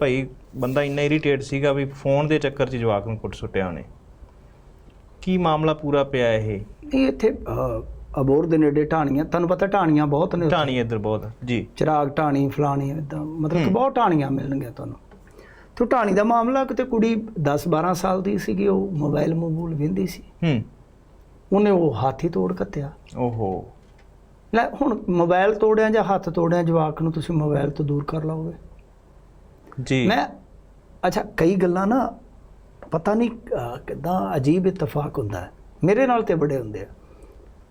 ਭਾਈ ਬੰਦਾ ਇੰਨਾ ਇਰੀਟੇਟ ਸੀਗਾ ਵੀ ਫੋਨ ਦੇ ਚੱਕਰ 'ਚ ਜਵਾਕ ਨੂੰ ਕੁੱਟ ਸੁੱਟਿਆ ਉਹਨੇ। ਕੀ ਮਾਮਲਾ ਪੂਰਾ ਪਿਆ ਇਹ? ਇਹ ਇੱਥੇ ਅਬੋਰ ਦੇ ਨੇੜੇ ਢਾਣੀਆਂ ਤੁਹਾਨੂੰ ਪਤਾ ਢਾਣੀਆਂ ਬਹੁਤ ਨੇ। ਢਾਣੀ ਇੱਧਰ ਬਹੁਤ ਜੀ। ਚਿਰਾਗ ਢਾਣੀ ਫਲਾਣੀ ਇਦਾਂ ਮਤਲਬ ਕਿ ਬਹੁਤ ਢਾਣੀਆਂ ਮਿਲਣਗੀਆਂ ਤੁਹਾਨੂੰ। ਤੇ ਢਾਣੀ ਦਾ ਮਾਮਲਾ ਕਿਤੇ ਕੁੜੀ 10 12 ਸਾਲ ਦੀ ਸੀਗੀ ਉਹ ਮੋਬਾਈਲ ਮੋਬੂਲ ਵਿੰਦੀ ਸੀ। ਹੂੰ। ਉਹਨੇ ਉਹ ਹਾਥੀ ਤੋੜ ਕੱਤਿਆ। ਓਹੋ। ਲੈ ਹੁਣ ਮੋਬਾਈਲ ਤੋੜਿਆ ਜਾਂ ਹੱਥ ਤੋੜਿਆ ਜਵਾਕ ਨੂੰ ਤੁਸੀਂ ਮੋਬਾਈਲ ਤੋਂ ਦੂਰ ਕਰ ਲਓਗੇ। ਜੀ। ਮੈਂ ਅੱਛਾ ਕਈ ਗੱਲਾਂ ਨਾ ਪਤਾ ਨਹੀਂ ਕਿਦਾਂ ਅਜੀਬ ਇਤਫਾਕ ਹੁੰਦਾ ਹੈ। ਮੇਰੇ ਨਾਲ ਤੇ ਬੜੇ ਹੁੰਦੇ ਆ।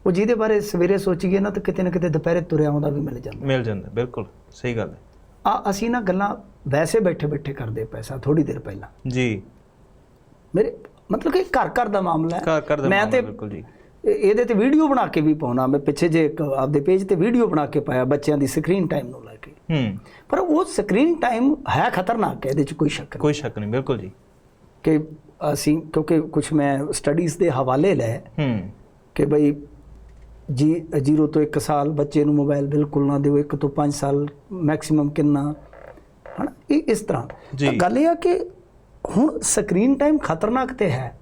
ਉਹ ਜਿਹਦੇ ਬਾਰੇ ਸਵੇਰੇ ਸੋਚੀਏ ਨਾ ਤਾਂ ਕਿਤੇ ਨਾ ਕਿਤੇ ਦੁਪਹਿਰੇ ਤੁਰਿਆ ਆਉਂਦਾ ਵੀ ਮਿਲ ਜਾਂਦਾ। ਮਿਲ ਜਾਂਦਾ ਬਿਲਕੁਲ ਸਹੀ ਗੱਲ ਹੈ। ਆ ਅਸੀਂ ਨਾ ਗੱਲਾਂ ਵੈਸੇ ਬੈਠੇ ਬੈਠੇ ਕਰਦੇ ਪੈਸਾ ਥੋੜੀ ਦੇਰ ਪਹਿਲਾਂ। ਜੀ। ਮੇਰੇ ਮਤਲਬ ਕਿ ਘਰ ਘਰ ਦਾ ਮਾਮਲਾ ਹੈ। ਘਰ ਘਰ ਦਾ ਮੈਂ ਤੇ ਬਿਲਕੁਲ ਜੀ। ਇਹ- ਇਹਦੇ ਤੇ ਵੀਡੀਓ ਬਣਾ ਕੇ ਵੀ ਪਾਉਣਾ। ਮੈਂ ਪਿੱਛੇ ਜੇ ਆਪਦੇ ਪੇਜ ਤੇ ਵੀਡੀਓ ਬਣਾ ਕੇ ਪਾਇਆ ਬੱਚਿਆਂ ਦੀ ਸਕਰੀਨ ਟਾਈਮ ਨੂੰ ਲੈ ਕੇ। ਹੂੰ। ਪਰ ਉਹ ਸਕਰੀਨ ਟਾਈਮ ਹੈ ਖਤਰਨਾਕ ਹੈ ਇਹਦੇ ਚ ਕੋਈ ਸ਼ੱਕ ਨਹੀਂ। ਕੋਈ ਸ਼ੱਕ ਨਹੀਂ ਬਿਲਕੁਲ ਜੀ। ਕਿ ਅਸੀਂ ਕਿਉਂਕਿ ਕੁਝ ਮੈਂ ਸਟੱਡੀਜ਼ ਦੇ ਹਵਾਲੇ ਲਏ ਹੂੰ। ਕਿ ਬਈ ਜੀ 0 ਤੋਂ 1 ਸਾਲ ਬੱਚੇ ਨੂੰ ਮੋਬਾਈਲ ਬਿਲਕੁਲ ਨਾ ਦਿਓ 1 ਤੋਂ 5 ਸਾਲ ਮੈਕਸਿਮਮ ਕਿੰਨਾ। ਹਨਾ? ਇਹ ਇਸ ਤਰ੍ਹਾਂ। ਗੱਲ ਇਹ ਆ ਕਿ ਹੁਣ ਸਕਰੀਨ ਟਾਈਮ ਖਤਰਨਾਕ ਤੇ ਹੈ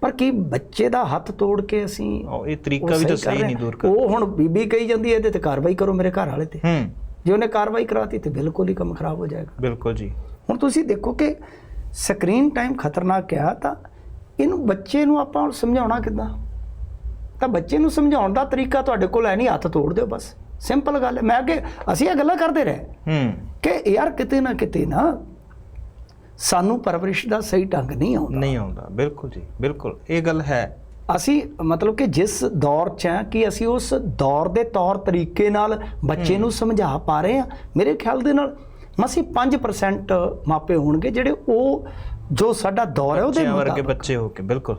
ਪਰ ਕੀ ਬੱਚੇ ਦਾ ਹੱਥ ਤੋੜ ਕੇ ਅਸੀਂ ਉਹ ਇਹ ਤਰੀਕਾ ਵੀ ਤਾਂ ਸਹੀ ਨਹੀਂ। ਦੂਰ ਕਰ ਉਹ ਹੁਣ ਬੀਬੀ ਕਹੀ ਜਾਂਦੀ ਹੈ ਇਹਦੇ ਤੇ ਕਾਰਵਾਈ ਕਰੋ ਮੇਰੇ ਘਰ ਵਾਲੇ ਤੇ। ਹੂੰ। ਜੇ ਉਹਨੇ ਕਾਰਵਾਈ ਕਰਾਤੀ ਤੇ ਬਿਲਕੁਲ ਹੀ ਕੰਮ ਖਰਾਬ ਹੋ ਜਾਏਗਾ। ਬਿਲਕੁਲ ਜੀ। ਹੁਣ ਤੁਸੀਂ ਦੇਖੋ ਕਿ ਸਕਰੀਨ ਟਾਈਮ ਖਤਰਨਾਕ ਆ ਤਾਂ ਇਹਨੂੰ ਬੱਚੇ ਨੂੰ ਆਪਾਂ ਸਮਝਾਉਣਾ ਕਿੱਦਾਂ? ਤਾਂ ਬੱਚੇ ਨੂੰ ਸਮਝਾਉਣ ਦਾ ਤਰੀਕਾ ਤੁਹਾਡੇ ਕੋਲ ਹੈ ਨਹੀਂ ਹੱਥ ਤੋੜ ਦਿਓ ਬਸ। ਸਿੰਪਲ ਗੱਲ ਹੈ। ਮੈਂ ਅੱਗੇ ਅਸੀਂ ਇਹ ਗੱਲਾਂ ਕਰਦੇ ਰਹੇ। ਹੂੰ। ਕਿ ਯਾਰ ਕਿਤੇ ਨਾ ਕਿਤੇ ਨਾ ਸਾਨੂੰ ਪਰਵਰਿਸ਼ ਦਾ ਸਹੀ ਢੰਗ ਨਹੀਂ ਆਉਂਦਾ। ਨਹੀਂ ਆਉਂਦਾ। ਬਿਲਕੁਲ ਜੀ ਬਿਲਕੁਲ। ਇਹ ਗੱਲ ਹੈ। ਅਸੀਂ ਮਤਲਬ ਕਿ ਜਿਸ ਦੌਰ 'ਚ ਆ ਕਿ ਅਸੀਂ ਉਸ ਦੌਰ ਦੇ ਤੌਰ ਤਰੀਕੇ ਨਾਲ ਬੱਚੇ ਨੂੰ ਸਮਝਾ ਪਾ ਰਹੇ ਆ ਮੇਰੇ ਖਿਆਲ ਦੇ ਨਾਲ ਮਸੀ 5% ਮਾਪੇ ਹੋਣਗੇ ਜਿਹੜੇ ਉਹ ਜੋ ਸਾਡਾ ਦੌਰ ਹੈ ਉਹਦੇ ਵਰਗੇ ਬੱਚੇ ਹੋ ਕੇ ਬਿਲਕੁਲ।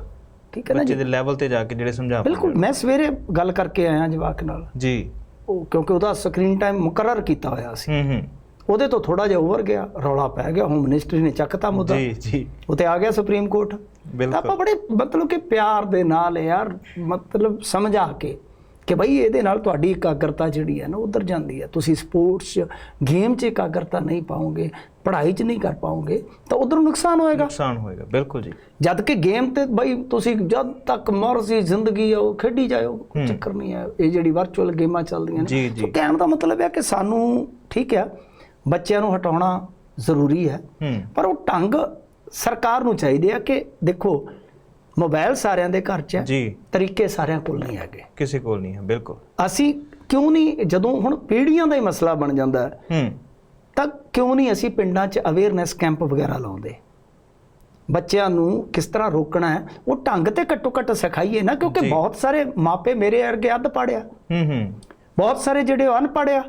ਠੀਕ ਹੈ ਨਾ ਬੱਚੇ ਦੇ ਲੈਵਲ ਤੇ ਜਾ ਕੇ ਜਿਹੜੇ ਸਮਝਾ ਬਿਲਕੁਲ ਮੈਂ ਸਵੇਰੇ ਗੱਲ ਕਰਕੇ ਆਇਆ ਜਵਾਕ ਨਾਲ। ਜੀ। ਉਹ ਕਿਉਂਕਿ ਉਹਦਾ ਸਕਰੀਨ ਟਾਈਮ ਮੁਕਰਰ ਕੀਤਾ ਹੋਇਆ ਸੀ। ਹੂੰ ਹੂੰ। ਉਹਦੇ ਤੋਂ ਥੋੜਾ ਜਿਹਾ ਓਵਰ ਗਿਆ ਰੌਲਾ ਪੈ ਗਿਆ ਹੋਮ ਮਿਨਿਸਟਰੀ ਨੇ ਚੱਕਤਾ ਮੁੱਦਾ। ਜੀ ਜੀ। ਉਤੇ ਆ ਗਿਆ ਸੁਪਰੀਮ ਕੋਰਟ ਤਾਂ ਆਪਾਂ ਬੜੇ ਮਤਲਬ ਕਿ ਪਿਆਰ ਦੇ ਨਾਲ ਯਾਰ ਮਤਲਬ ਸਮਝਾ ਕੇ ਕਿ ਬਈ ਇਹਦੇ ਨਾਲ ਤੁਹਾਡੀ ਇਕਾਗਰਤਾ ਜਿਹੜੀ ਹੈ ਨਾ ਉਧਰ ਜਾਂਦੀ ਹੈ। ਤੁਸੀਂ ਸਪੋਰਟਸ 'ਚ ਗੇਮ 'ਚ ਇਕਾਗਰਤਾ ਨਹੀਂ ਪਾਓਗੇ ਪੜ੍ਹਾਈ 'ਚ ਨਹੀਂ ਕਰ ਪਾਓਗੇ ਤਾਂ ਉਧਰ ਨੁਕਸਾਨ ਹੋਏਗਾ। ਨੁਕਸਾਨ ਹੋਏਗਾ ਬਿਲਕੁਲ ਜੀ। ਜਦ ਕਿ ਗੇਮ ਤੇ ਬਈ ਤੁਸੀਂ ਜਦ ਤੱਕ ਮਰਜ਼ੀ ਜ਼ਿੰਦਗੀ ਆ ਉਹ ਖੇਡੀ ਜਾਓ ਚੱਕਰ ਨਹੀਂ ਹੈ। ਇਹ ਜਿਹੜੀ ਵਰਚੁਅਲ ਗੇਮਾਂ ਚੱਲਦੀਆਂ ਨੇ। ਸੋ ਕਹਿਣ ਦਾ ਮਤਲਬ ਹੈ ਕਿ ਸਾਨੂੰ ਠੀਕ ਹੈ ਬੱਚਿਆਂ ਨੂੰ ਹਟਾਉਣਾ ਜ਼ਰੂਰੀ ਹੈ। ਹੂੰ। ਪਰ ਉਹ ਢੰਗ ਸਰਕਾਰ ਨੂੰ ਚਾਹੀਦੇ ਆ ਕਿ ਦੇਖੋ ਮੋਬਾਈਲ ਸਾਰਿਆਂ ਦੇ ਘਰ 'ਚ ਹੈ ਜੀ। ਤਰੀਕੇ ਸਾਰਿਆਂ ਕੋਲ ਨਹੀਂ ਹੈਗੇ। ਕਿਸੇ ਕੋਲ ਨਹੀਂ ਹੈ ਬਿਲਕੁਲ। ਅਸੀਂ ਕਿਉਂ ਨਹੀਂ ਜਦੋਂ ਹੁਣ ਪੀੜ੍ਹੀਆਂ ਦਾ ਹੀ ਮਸਲਾ ਬਣ ਜਾਂਦਾ ਹੈ ਹੂੰ। ਤਾਂ ਕਿਉਂ ਨਹੀਂ ਅਸੀਂ ਪਿੰਡਾਂ 'ਚ ਅਵੇਅਰਨੈਸ ਕੈਂਪ ਵਗੈਰਾ ਲਾਉਂਦੇ? ਬੱਚਿਆਂ ਨੂੰ ਕਿਸ ਤਰ੍ਹਾਂ ਰੋਕਣਾ ਹੈ ਉਹ ਢੰਗ ਤੇ ਘੱਟੋ ਘੱਟ ਸਿਖਾਈਏ ਨਾ ਕਿਉਂਕਿ। ਬਹੁਤ ਸਾਰੇ ਮਾਪੇ ਮੇਰੇ ਵਰਗੇ ਅੱਧ ਪੜਿਆ ਹੂੰ ਹੂੰ। ਬਹੁਤ ਸਾਰੇ ਜਿਹੜੇ ਉਹ ਅਨਪੜ੍ਹਿਆ।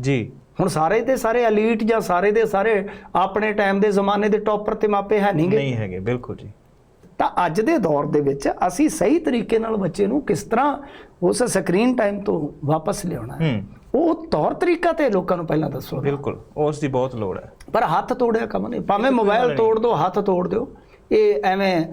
ਜੀ। ਹੁਣ ਸਾਰੇ ਦੇ ਸਾਰੇ ਐਲੀਟ ਜਾਂ ਸਾਰੇ ਦੇ ਸਾਰੇ ਆਪਣੇ ਟਾਈਮ ਦੇ ਜ਼ਮਾਨੇ ਦੇ ਟੌਪਰ ਤੇ ਮਾਪੇ ਹੈ ਨਹੀਂਗੇ ਨਹੀਂ ਹੈਗੇ ਬਿਲਕੁਲ ਜੀ। ਤਾਂ ਅੱਜ ਦੇ ਦੌਰ ਦੇ ਵਿੱਚ ਅਸੀਂ ਸਹੀ ਤਰੀਕੇ ਨਾਲ ਬੱਚੇ ਨੂੰ ਕਿਸ ਤਰ੍ਹਾਂ ਉਸ ਸਕਰੀਨ ਟਾਈਮ ਤੋਂ ਵਾਪਸ ਲਿਆਉਣਾ ਹੈ? ਉਹ ਤੌਰ ਤਰੀਕਾ ਤੇ ਲੋਕਾਂ ਨੂੰ ਪਹਿਲਾਂ ਦੱਸੋ। ਬਿਲਕੁਲ ਉਸ ਦੀ ਬਹੁਤ ਲੋੜ ਹੈ। ਪਰ ਹੱਥ ਤੋੜਿਆ ਕੰਮ ਨਹੀਂ। ਭਾਵੇਂ ਮੋਬਾਈਲ ਤੋੜ ਦਿਓ ਹੱਥ ਤੋੜ ਦਿਓ। ਇਹ ਐਵੇਂ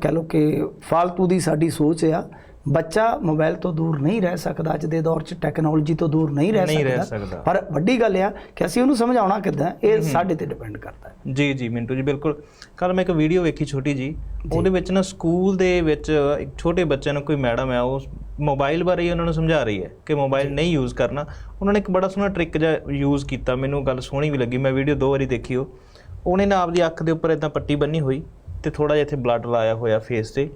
ਕਹਿ ਲਓ ਕਿ ਫਾਲਤੂ ਦੀ ਸਾਡੀ ਸੋਚ ਆ। ਬੱਚਾ ਮੋਬਾਈਲ ਤੋਂ ਦੂਰ ਨਹੀਂ ਰਹਿ ਸਕਦਾ ਅੱਜ ਦੇ ਦੌਰ 'ਚ ਟੈਕਨੋਲੋਜੀ ਤੋਂ ਦੂਰ ਨਹੀਂ ਰਹਿ ਸਕਦਾ। ਪਰ ਵੱਡੀ ਗੱਲ ਆ ਕਿ ਅਸੀਂ ਉਹਨੂੰ ਸਮਝਾਉਣਾ ਕਿੱਦਾਂ ਇਹ ਸਾਡੇ ਤੇ ਡਿਪੈਂਡ ਕਰਦਾ ਹੈ। ਜੀ ਜੀ ਮਿੰਟੂ ਜੀ ਬਿਲਕੁਲ। ਕੱਲ ਮੈਂ ਇੱਕ ਵੀਡੀਓ ਵੇਖੀ ਛੋਟੀ ਜੀ। ਉਹਦੇ ਵਿੱਚ ਨਾ ਸਕੂਲ ਦੇ ਵਿੱਚ ਇੱਕ ਛੋਟੇ ਬੱਚਿਆਂ ਨੂੰ ਕੋਈ ਮੈਡਮ ਹੈ ਉਹ ਮੋਬਾਈਲ ਬਾਰੇ ਹੀ ਉਹਨਾਂ ਨੂੰ ਸਮਝਾ ਰਹੀ ਹੈ ਕਿ ਮੋਬਾਈਲ ਨਹੀਂ ਯੂਜ਼ ਕਰਨਾ। ਉਹਨਾਂ ਨੇ ਇੱਕ ਬੜਾ ਸੋਹਣਾ ਟ੍ਰਿਕ ਜਿਹਾ ਯੂਜ਼ ਕੀਤਾ ਮੈਨੂੰ ਗੱਲ ਸੋਹਣੀ ਵੀ ਲੱਗੀ ਮੈਂ ਵੀਡੀਓ ਦੋ ਵਾਰੀ ਦੇਖੀ ਉਹ। ਉਹਨੇ ਨਾ ਆਪਦੀ ਅੱਖ ਦੇ ਉੱਪਰ ਇਦਾਂ ਪੱਟੀ ਬੰਨੀ ਹੋਈ ਤੇ ਥੋੜਾ ਜਿਹਾ ਇੱਥੇ ਬਲੱਡ ਲਾਇਆ ਹੋਇਆ ਫੇਸ ਤੇ।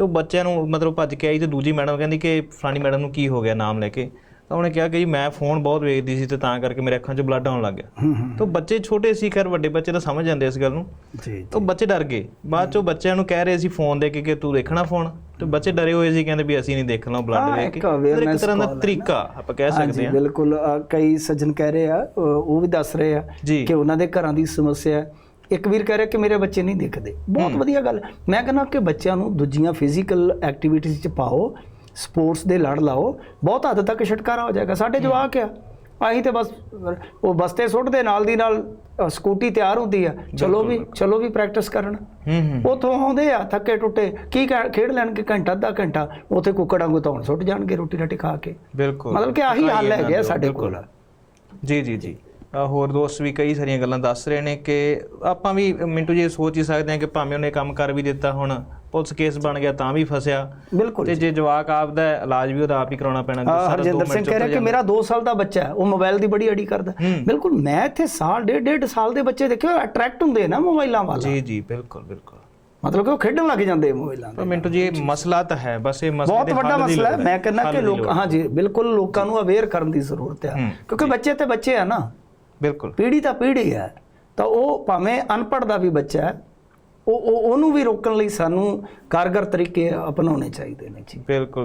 ਤੇ ਉਹ ਬੱਚਿਆਂ ਨੂੰ ਮਤਲਬ ਭੱਜ ਕੇ ਆਈ ਤੇ ਦੂਜੀ ਮੈਡਮ ਕਹਿੰਦੀ ਕਿ ਫਲਾਣੀ ਮੈਡਮ ਨੂੰ ਕੀ ਹੋ ਗਿਆ ਨਾਮ ਲੈ ਕੇ। ਤਾਂ ਉਹਨੇ ਕਿਹਾ ਕਿ ਜੀ ਮੈਂ ਫੋਨ ਬਹੁਤ ਵੇਖਦੀ ਸੀ ਤੇ ਤਾਂ ਕਰਕੇ ਮੇਰੇ ਅੱਖਾਂ 'ਚ ਬਲੱਡ ਆਉਣ ਲੱਗ ਗਿਆ। ਤਾਂ ਬੱਚੇ ਛੋਟੇ ਸੀ ਖੈਰ ਵੱਡੇ ਬੱਚੇ ਤਾਂ ਸਮਝ ਜਾਂਦੇ ਇਸ ਗੱਲ ਨੂੰ। ਜੀ ਤਾਂ ਬੱਚੇ ਡਰ ਗਏ। ਬਾਅਦ ਚੋਂ ਬੱਚਿਆਂ ਨੂੰ ਕਹਿ ਰਹੇ ਸੀ ਫੋਨ ਦੇ ਕੇ ਕਿ ਤੂੰ ਦੇਖਣਾ ਫੋਨ। ਤੇ ਬੱਚੇ ਡਰੇ ਹੋਏ ਸੀ ਕਹਿੰਦੇ ਵੀ ਅਸੀਂ ਨਹੀਂ ਦੇਖਣਾ ਬਲੱਡ ਵੇਖ ਕੇ। ਇੱਕ ਤਰ੍ਹਾਂ ਦਾ ਤਰੀਕਾ ਆਪਾਂ ਕਹਿ ਸਕਦੇ ਹਾਂ। ਬਿਲਕੁਲ। ਕਈ ਸੱਜਣ ਕਹਿ ਰਹੇ ਆ ਉਹ ਵੀ ਦੱਸ ਰਹੇ ਆ ਕਿ ਉਹਨਾਂ ਦੇ ਘਰਾਂ ਦੀ ਸਮੱਸਿਆ ਹੈ। ਇੱਕ ਵੀਰ ਕਹਿ ਰਿਹਾ ਕਿ ਮੇਰੇ ਬੱਚੇ ਨਹੀਂ ਦਿਖਦੇ। ਬਹੁਤ ਵਧੀਆ ਗੱਲ। ਮੈਂ ਕਹਿੰਦਾ ਕਿ ਬੱਚਿਆਂ ਨੂੰ ਦੂਜੀਆਂ ਫਿਜ਼ੀਕਲ ਐਕਟੀਵਿਟੀਜ਼ 'ਚ ਪਾਓ ਸਪੋਰਟਸ ਦੇ ਲੜ ਲਾਓ ਬਹੁਤ ਹੱਦ ਤੱਕ ਛੁਟਕਾਰਾ ਹੋ ਜਾਏਗਾ। ਸਾਡੇ ਜਵਾਕ ਆ। ਅਸੀਂ ਤੇ ਬਸ ਉਹ ਬਸਤੇ ਸੁੱਟ ਦੇ ਨਾਲ ਦੀ ਨਾਲ ਸਕੂਟੀ ਤਿਆਰ ਹੁੰਦੀ ਆ। ਚਲੋ ਵੀ ਚਲੋ ਵੀ ਪ੍ਰੈਕਟਿਸ ਕਰਨ। ਉਥੋਂ ਆਉਂਦੇ ਆ ਥੱਕੇ ਟੁੱਟੇ। ਕੀ ਖੇਡ ਲੈਣਗੇ ਘੰਟਾ ਅੱਧਾ ਘੰਟਾ ਉਥੇ ਕੁੱਕੜਾਂ ਨੂੰ ਧੌਣ ਸੁੱਟ ਜਾਣਗੇ ਰੋਟੀ ਰਾਟੀ ਖਾ ਕੇ। ਬਿਲਕੁਲ। ਮਤਲਬ ਕਿ ਆਹੀ ਹੱਲ ਹੈਗੇ ਸਾਡੇ ਕੋਲ। ਜੀ ਜੀ ਜੀ। ਹੋਰ ਦੋਸਤ ਵੀ ਕਈ ਸਾਰੀਆਂ ਗੱਲਾਂ ਦੱਸ ਰਹੇ ਨੇ ਕਿ ਆਪਾਂ ਵੀ ਮਿੰਟੂ ਜੀ ਸੋਚ ਹੀ ਸਕਦੇ ਹਾਂ ਕਿ ਭਾਵੇਂ ਉਹਨੇ ਕੰਮ ਕਰ ਵੀ ਦਿੱਤਾ ਹੁਣ ਪੁਲਿਸ ਕੇਸ ਬਣ ਗਿਆ ਤਾਂ ਵੀ ਫਸਿਆ। ਬਿਲਕੁਲ ਤੇ ਜੇ। ਜਵਾਕ ਆਪਦਾ ਇਲਾਜ ਵੀ ਉਹਦਾ ਆਪ ਹੀ ਕਰਾਉਣਾ ਪੈਣਾ ਹਰਜਿੰਦਰ ਸਿੰਘ ਕਹਿ ਰਿਹਾ ਕਿ ਮੇਰਾ 2 ਸਾਲ ਦਾ ਬੱਚਾ ਹੈ ਉਹ ਮੋਬਾਈਲ ਦੀ ਬੜੀ ਅੜੀ ਕਰਦਾ। ਬਿਲਕੁਲ ਮੈਂ ਇੱਥੇ ਸਾਲ ਡੇਢ ਡੇਢ ਸਾਲ ਦੇ ਬੱਚੇ ਦੇਖਿਓ ਅਟਰੈਕਟ ਹੁੰਦੇ ਨਾ ਮੋਬਾਈਲਾਂ ਵੱਲ। ਜੀ ਜੀ ਬਿਲਕੁਲ ਬਿਲਕੁਲ। ਮਤਲਬ ਕਿ ਉਹ ਖੇਡਣ ਲੱਗ ਜਾਂਦੇ ਮੋਬਾਈਲਾਂ ਦੇ। ਮਿੰਟੂ ਜੀ ਇਹ ਮਸਲਾ ਤਾਂ ਹੈ ਬਸ ਇਹ ਮਸਲੇ ਬਹੁਤ ਵੱਡਾ ਮਸਲਾ ਹੈ। ਮੈਂ ਕਹਿੰਦਾ ਕਿ ਲੋਕ ਲੋੜ। ਹਾਂ। ਜੀ ਬਿਲਕੁਲ ਲੋਕਾਂ ਨੂੰ ਅਵੇਅਰ ਕਰਨ ਦੀ ਜ਼ਰੂਰਤ ਹੂੰ, ਕਿਉਂਕਿ ਬੱਚੇ ਤੇ ਬੱਚੇ ਆ ਨਾ। ਬਿਲਕੁਲ। ਪੀੜ੍ਹੀ ਤਾਂ ਪੀੜ੍ਹੀ ਹੈ। ਤਾਂ ਉਹ ਭਾਵੇਂ ਅਨਪੜ੍ਹ ਦਾ ਵੀ ਬੱਚਾ ਹੈ ਉਹ ਉਹ- ਉਹਨੂੰ ਵੀ ਰੋਕਣ ਲਈ ਸਾਨੂੰ ਕਾਰਗਰ ਤਰੀਕੇ ਅਪਣਾਉਣੇ ਚਾਹੀਦੇ ਨੇ ਜੀ। ਬਿਲਕੁਲ।